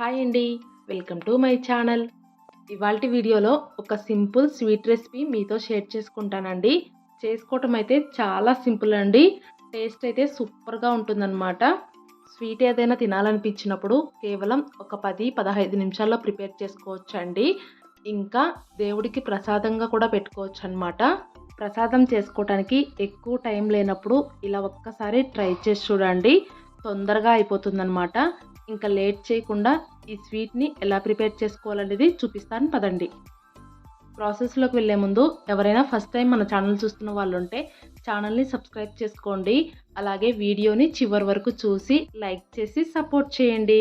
Hi అండి. Welcome to my channel. ఇవాళ వీడియోలో ఒక సింపుల్ స్వీట్ రెసిపీ మీతో షేర్ చేసుకుంటానండి. చేసుకోవటం అయితే చాలా సింపుల్ అండి. టేస్ట్ అయితే సూపర్గా ఉంటుందన్నమాట. స్వీట్ ఏదైనా తినాలనిపించినప్పుడు కేవలం ఒక పది పదహైదు నిమిషాల్లో ప్రిపేర్ చేసుకోవచ్చండి. ఇంకా దేవుడికి ప్రసాదంగా కూడా పెట్టుకోవచ్చు అనమాట ప్రసాదం చేసుకోవటానికి ఎక్కువ టైం లేనప్పుడు ఇలా ఒక్కసారి ట్రై చేసి చూడండి. తొందరగా అయిపోతుందన్నమాట. ఇంకా లేట్ చేయకుండా ఈ స్వీట్ని ఎలా ప్రిపేర్ చేసుకోవాలనేది చూపిస్తాను పదండి. ప్రాసెస్లోకి వెళ్ళే ముందు ఎవరైనా ఫస్ట్ టైం మన ఛానల్ చూస్తున్న వాళ్ళు ఉంటే ఛానల్ని సబ్స్క్రైబ్ చేసుకోండి. అలాగే వీడియోని చివరి వరకు చూసి లైక్ చేసి సపోర్ట్ చేయండి.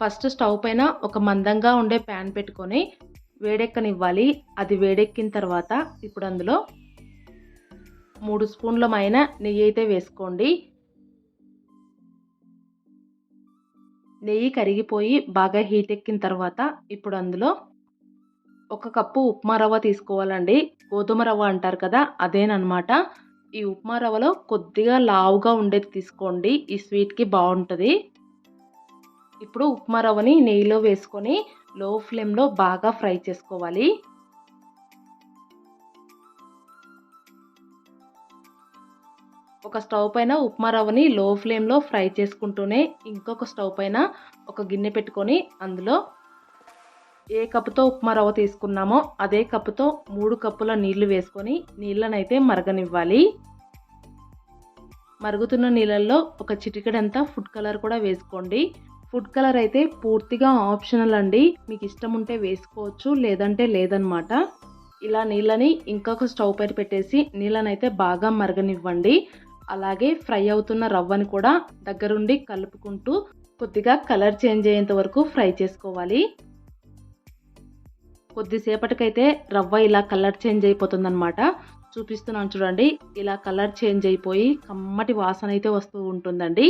ఫస్ట్ స్టవ్ పైన ఒక మందంగా ఉండే ప్యాన్ పెట్టుకొని వేడెక్కనివ్వాలి. అది వేడెక్కిన తర్వాత ఇప్పుడు అందులో మూడు స్పూన్ల మైన నెయ్యి అయితే వేసుకోండి. నెయ్యి కరిగిపోయి బాగా హీట్ ఎక్కిన తర్వాత ఇప్పుడు అందులో ఒక కప్పు ఉప్మా రవ్వ తీసుకోవాలండి. గోధుమ రవ్వ అంటారు కదా అదేనమాట ఈ ఉప్మా రవ్వలో కొద్దిగా లావుగా ఉండేది తీసుకోండి. ఈ స్వీట్కి బాగుంటుంది. ఇప్పుడు ఉప్మా రవ్వని నెయ్యిలో వేసుకొని లో ఫ్లేమ్లో బాగా ఫ్రై చేసుకోవాలి. ఒక స్టవ్ పైన ఉప్మా రవ్వని లో ఫ్లేమ్లో ఫ్రై చేసుకుంటూనే ఇంకొక స్టవ్ పైన ఒక గిన్నె పెట్టుకొని అందులో ఏ కప్పుతో ఉప్మా రవ్వ తీసుకున్నామో అదే కప్పుతో మూడు కప్పుల నీళ్ళు వేసుకొని నీళ్ళనైతే మరగనివ్వాలి. మరుగుతున్న నీళ్ళల్లో ఒక చిటికెడంతా ఫుడ్ కలర్ కూడా వేసుకోండి. ఫుడ్ కలర్ అయితే పూర్తిగా ఆప్షనల్ అండి. మీకు ఇష్టం ఉంటే వేసుకోవచ్చు లేదంటే లేదనమాట ఇలా నీళ్ళని ఇంకొక స్టవ్ పైన పెట్టేసి నీళ్ళనైతే బాగా మరగనివ్వండి. అలాగే ఫ్రై అవుతున్న రవ్వని కూడా దగ్గరుండి కలుపుకుంటూ కొద్దిగా కలర్ చేంజ్ అయ్యేంత వరకు ఫ్రై చేసుకోవాలి. కొద్దిసేపటికైతే రవ్వ ఇలా కలర్ చేంజ్ అయిపోతుందన్నమాట. చూపిస్తున్నాను చూడండి ఇలా కలర్ చేంజ్ అయిపోయి కమ్మటి వాసన అయితే వస్తూ ఉంటుందండి.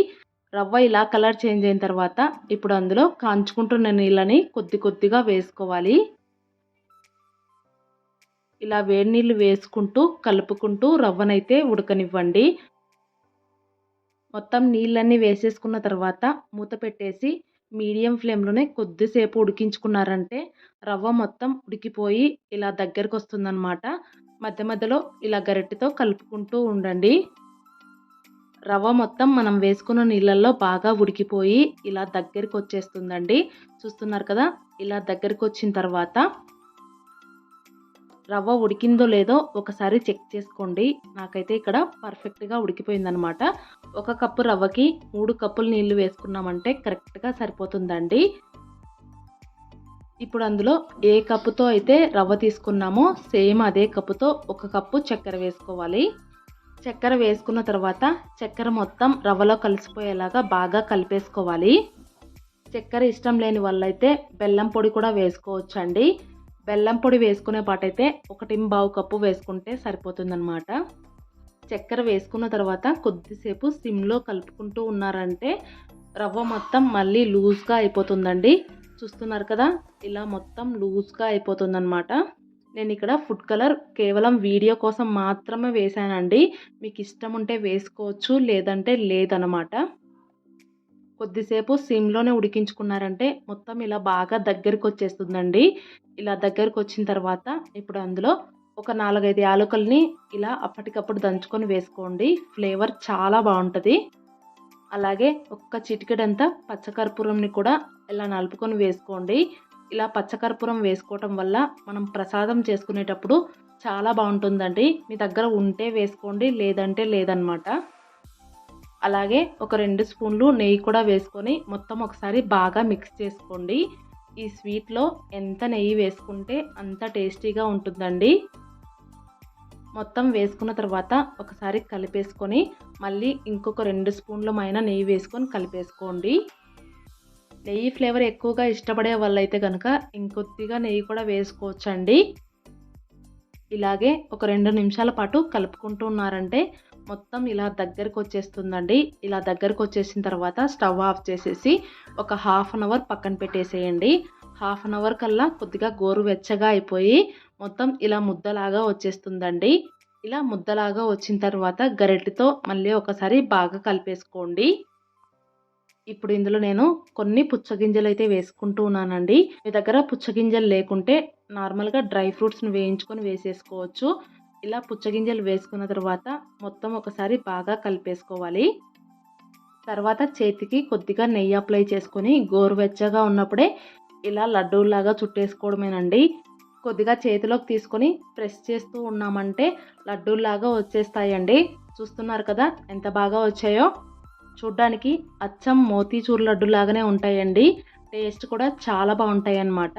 రవ్వ ఇలా కలర్ చేంజ్ అయిన తర్వాత ఇప్పుడు అందులో కాంచుకుంటున్న నీళ్ళని కొద్ది కొద్దిగా వేసుకోవాలి. ఇలా వేడి నీళ్ళు వేసుకుంటూ కలుపుకుంటూ రవ్వనైతే ఉడకనివ్వండి. మొత్తం నీళ్ళన్నీ వేసేసుకున్న తర్వాత మూత పెట్టేసి మీడియం ఫ్లేమ్లోనే కొద్దిసేపు ఉడికించుకున్నారంటే రవ్వ మొత్తం ఉడికిపోయి ఇలా దగ్గరకు వస్తుందన్నమాట మధ్య మధ్యలో ఇలా గరిటెతో కలుపుకుంటూ ఉండండి. రవ్వ మొత్తం మనం వేసుకున్న నీళ్ళల్లో బాగా ఉడికిపోయి ఇలా దగ్గరికి వచ్చేస్తుందండి చూస్తున్నారు కదా? ఇలా దగ్గరికి వచ్చిన తర్వాత రవ్వ ఉడికిందో లేదో ఒకసారి చెక్ చేసుకోండి. నాకైతే ఇక్కడ పర్ఫెక్ట్గా ఉడికిపోయిందనమాట ఒక కప్పు రవ్వకి మూడు కప్పులు నీళ్ళు వేసుకున్నామంటే కరెక్ట్గా సరిపోతుందండి. ఇప్పుడు అందులో ఏ కప్పుతో అయితే రవ్వ తీసుకున్నామో సేమ్ అదే కప్పుతో ఒక కప్పు చక్కెర వేసుకోవాలి. చక్కెర వేసుకున్న తర్వాత చక్కెర మొత్తం రవ్వలో కలిసిపోయేలాగా బాగా కలిపేసుకోవాలి. చక్కెర ఇష్టం లేని వాళ్ళైతే బెల్లం పొడి కూడా వేసుకోవచ్చండి. బెల్లం పొడి వేసుకునే పాటైతే ఒకటి బావు కప్పు వేసుకుంటే సరిపోతుందన్నమాట. చక్కెర వేసుకున్న తర్వాత కొద్దిసేపు సిమ్లో కలుపుకుంటూ ఉన్నారంటే రవ్వ మొత్తం మళ్ళీ లూజ్గా అయిపోతుందండి. చూస్తున్నారు కదా ఇలా మొత్తం లూజ్గా అయిపోతుందన్నమాట. నేను ఇక్కడ ఫుడ్ కలర్ కేవలం వీడియో కోసం మాత్రమే వేసానండి మీకు ఇష్టం ఉంటే వేసుకోవచ్చు లేదంటే లేదనమాట కొద్దిసేపు సిమ్లోనే ఉడికించుకున్నారంటే మొత్తం ఇలా బాగా దగ్గరికి వచ్చేస్తుందండి ఇలా దగ్గరకు వచ్చిన తర్వాత ఇప్పుడు అందులో ఒక నాలుగైదు యాలకుల్ని ఇలా అప్పటికప్పుడు దంచుకొని వేసుకోండి. ఫ్లేవర్ చాలా బాగుంటుంది. అలాగే ఒక్క చిటికెడంతా పచ్చకర్పూరంని కూడా ఇలా నలుపుకొని వేసుకోండి. ఇలా పచ్చకర్పూరం వేసుకోవటం వల్ల మనం ప్రసాదం చేసుకునేటప్పుడు చాలా బాగుంటుందండి. మీ దగ్గర ఉంటే వేసుకోండి లేదంటే లేదనమాట. అలాగే ఒక రెండు స్పూన్లు నెయ్యి కూడా వేసుకొని మొత్తం ఒకసారి బాగా మిక్స్ చేసుకోండి. ఈ స్వీట్లో ఎంత నెయ్యి వేసుకుంటే అంత టేస్టీగా ఉంటుందండి. మొత్తం వేసుకున్న తర్వాత ఒకసారి కలిపేసుకొని మళ్ళీ ఇంకొక రెండు స్పూన్ల మైన నెయ్యి వేసుకొని కలిపేసుకోండి. నెయ్యి ఫ్లేవర్ ఎక్కువగా ఇష్టపడే వాళ్ళైతే కనుక ఇంకొద్దిగా నెయ్యి కూడా వేసుకోవచ్చండి. ఇలాగే ఒక రెండు నిమిషాల పాటు కలుపుకుంటూ ఉన్నారంటే మొత్తం ఇలా దగ్గరకు వచ్చేస్తుందండి ఇలా దగ్గరకు వచ్చేసిన తర్వాత స్టవ్ ఆఫ్ చేసేసి ఒక హాఫ్ అన్ అవర్ పక్కన పెట్టేసేయండి. హాఫ్ అన్ అవర్ కల్లా కొద్దిగా గోరు వెచ్చగా అయిపోయి మొత్తం ఇలా ముద్దలాగా వచ్చేస్తుందండి. ఇలా ముద్దలాగా వచ్చిన తర్వాత గరిటెతో మళ్ళీ ఒకసారి బాగా కలిపేసుకోండి. ఇప్పుడు ఇందులో నేను కొన్ని పుచ్చగింజలు అయితే వేసుకుంటూ ఉన్నానండి. మీ దగ్గర పుచ్చగింజలు లేకుంటే నార్మల్గా డ్రై ఫ్రూట్స్ని వేయించుకొని వేసేసుకోవచ్చు. ఇలా పుచ్చగింజలు వేసుకున్న తర్వాత మొత్తం ఒకసారి బాగా కలిపేసుకోవాలి. తర్వాత చేతికి కొద్దిగా నెయ్యి అప్లై చేసుకొని గోరువెచ్చగా ఉన్నప్పుడే ఇలా లడ్డూలాగా చుట్టేసుకోవడమేనండి. కొద్దిగా చేతిలోకి తీసుకొని ప్రెస్ చేస్తూ ఉన్నామంటే లడ్డూలాగా వచ్చేస్తాయండి. చూస్తున్నారు కదా ఎంత బాగా వచ్చాయో. చూడ్డానికి అచ్చం మోతీచూర్ లడ్డు లాగానే ఉంటాయండి. టేస్ట్ కూడా చాలా బాగుంటాయి అన్నమాట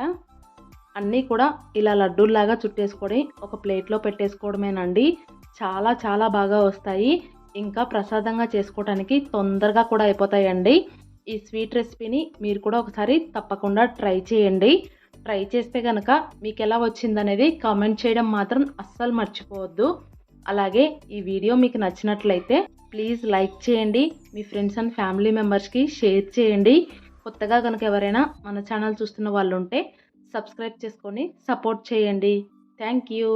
అన్నీ కూడా ఇలా లడ్డూల్లాగా చుట్టేసుకొని ఒక ప్లేట్లో పెట్టేసుకోవడమేనండి. చాలా చాలా బాగా వస్తాయి. ఇంకా ప్రసాదంగా చేసుకోవడానికి తొందరగా కూడా అయిపోతాయండి. ఈ స్వీట్ రెసిపీని మీరు కూడా ఒకసారి తప్పకుండా ట్రై చేయండి. ట్రై చేస్తే కనుక మీకు ఎలా వచ్చిందనేది కామెంట్ చేయడం మాత్రం అస్సలు మర్చిపోవద్దు. అలాగే ఈ వీడియో మీకు నచ్చినట్లయితే ప్లీజ్ లైక్ చేయండి. మీ ఫ్రెండ్స్ అండ్ ఫ్యామిలీ మెంబర్స్కి షేర్ చేయండి. కొత్తగా కనుక ఎవరైనా మన ఛానల్ చూస్తున్న వాళ్ళు ఉంటే సబ్స్క్రైబ్ చేసుకొని సపోర్ట్ చేయండి. Thank you.